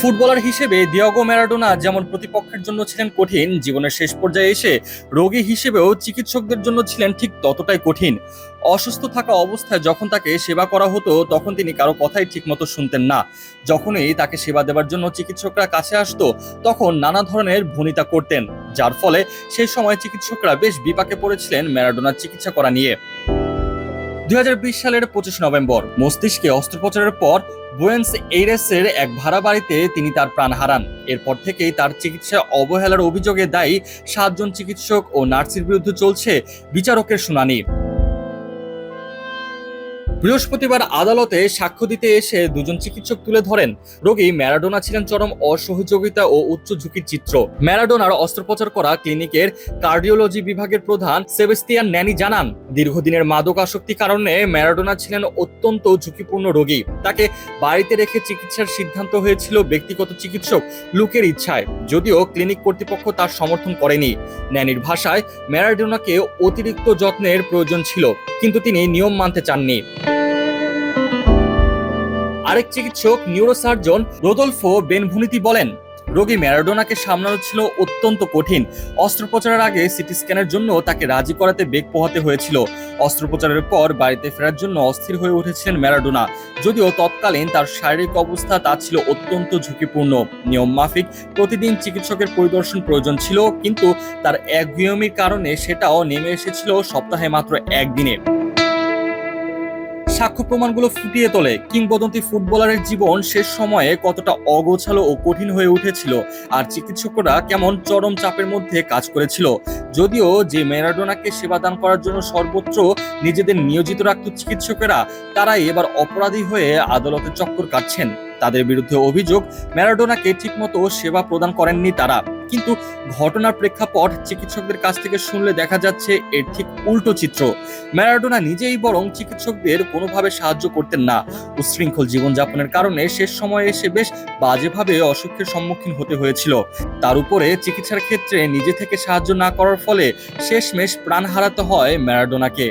Footballer হিসেবে Diego Maradona যেমন প্রতিপক্ষের জন্য ছিলেন কঠিন, জীবনের শেষ পর্যায়ে এসে রোগী হিসেবেও চিকিৎসকদের জন্য ছিলেন ঠিক ততটাই কঠিন। অসুস্থ থাকা অবস্থায় যখন তাকে সেবা করা হতো, তখন তিনি কারও কথাই ঠিকমতো শুনতেন না। যখনই তাকে সেবা দেওয়ার জন্য চিকিৎসকরা কাছে আসতো, তখন নানা ধরনের ভূমিতা করতেন, যার ফলে সেই সময় চিকিৎসকরা বেশ বিপাকে পড়েছিলেন ম্যারাডোনার চিকিৎসা করা নিয়ে। দুই হাজার বিশ সালের পঁচিশ নভেম্বর মস্তিষ্কে অস্ত্রোপচারের পর বুয়েন্স এইরেসের এক ভাড়া বাড়িতে তিনি তার প্রাণ হারান। এরপর থেকেই তার চিকিৎসা অবহেলার অভিযোগে দায়ী সাতজন চিকিৎসক ও নার্সের বিরুদ্ধে চলছে বিচারকের শুনানি। বৃহস্পতিবার আদালতে সাক্ষ্য দিতে এসে দুজন চিকিৎসক তুলে ধরেন রোগী ম্যারাডোনা ছিলেন চরম অসহযোগিতা ও উচ্চ ঝুঁকির চিত্র। ম্যারাডোনার অস্ত্রোপচার করা ক্লিনিকের কার্ডিওলজি বিভাগের প্রধান সেবেস্তিয়ান ন্যানি জানান, দীর্ঘদিনের মাদক আসক্তি কারণে ম্যারাডোনা ছিলেন অত্যন্ত ঝুঁকিপূর্ণ রোগী। তাকে বাড়িতে রেখে চিকিৎসার সিদ্ধান্ত হয়েছিল ব্যক্তিগত চিকিৎসক লুকের ইচ্ছায়, যদিও ক্লিনিক কর্তৃপক্ষ তার সমর্থন করেনি। ন্যানির ভাষায়, ম্যারাডোনাকে অতিরিক্ত যত্নের প্রয়োজন ছিল, কিন্তু তিনি নিয়ম মানতে চাননি। আরেক চিকিৎসক নিউরোসার্জন রোদলফো বেনভুনিতি বলেন, রোগী ম্যারাডোনাকে সামলানো ছিল অত্যন্ত কঠিন। অস্ত্রোপচারের আগে সিটি স্ক্যানের জন্য তাকে রাজি করাতে বেগ পোহাতে হয়েছিল। অস্ত্রোপচারের পর বাড়িতে ফেরার জন্য অস্থির হয়ে উঠেছিলেন ম্যারাডোনা। যদিও তৎকালীন তার শারীরিক অবস্থা তা ছিল অত্যন্ত ঝুঁকিপূর্ণ। নিয়ম মাফিক, প্রতিদিন চিকিৎসকের পরিদর্শন প্রয়োজন ছিল, কিন্তু তার একগুয়মির কারণে সেটাও নেমে এসেছিল সপ্তাহে মাত্র একদিনে সাক্ষ্য প্রমাণগুলো ফুটিয়ে তোলে। কিংবদন্তি ফুটবলারের জীবন শেষ সময়ে কতটা অগোছালো ও কঠিন হয়ে উঠেছিল আর চিকিৎসকরা কেমন চরম চাপের মধ্যে কাজ করেছিল। যদিও যে ম্যারাডোনাকে সেবাদান করার জন্য সর্বত্র নিজেদের নিয়োজিত রাখত চিকিৎসকেরা, তারাই এবার অপরাধী হয়ে আদালতের চক্কর কাটছেন। তাদের বিরুদ্ধে অভিযোগ, ম্যারাডোনাকে ঠিকমতো সেবা প্রদান করেননি তারা। কিন্তু ঘটনার প্রেক্ষাপট চিকিৎসকদের কাছ থেকে শুনলে দেখা যাচ্ছে এর ঠিক উল্টো চিত্র। ম্যারাডোনা নিজেই বরং চিকিৎসকদের কোনোভাবে সাহায্য করতেন না। উচ্ছৃঙ্খল জীবনযাপনের কারণে শেষ সময়ে এসে বেশ বাজেভাবে অসুখের সম্মুখীন হতে হয়েছিল। তার উপরে চিকিৎসার ক্ষেত্রে নিজে থেকে সাহায্য না করার ফলে শেষমেশ প্রাণ হারাতে হয় ম্যারাডোনাকে।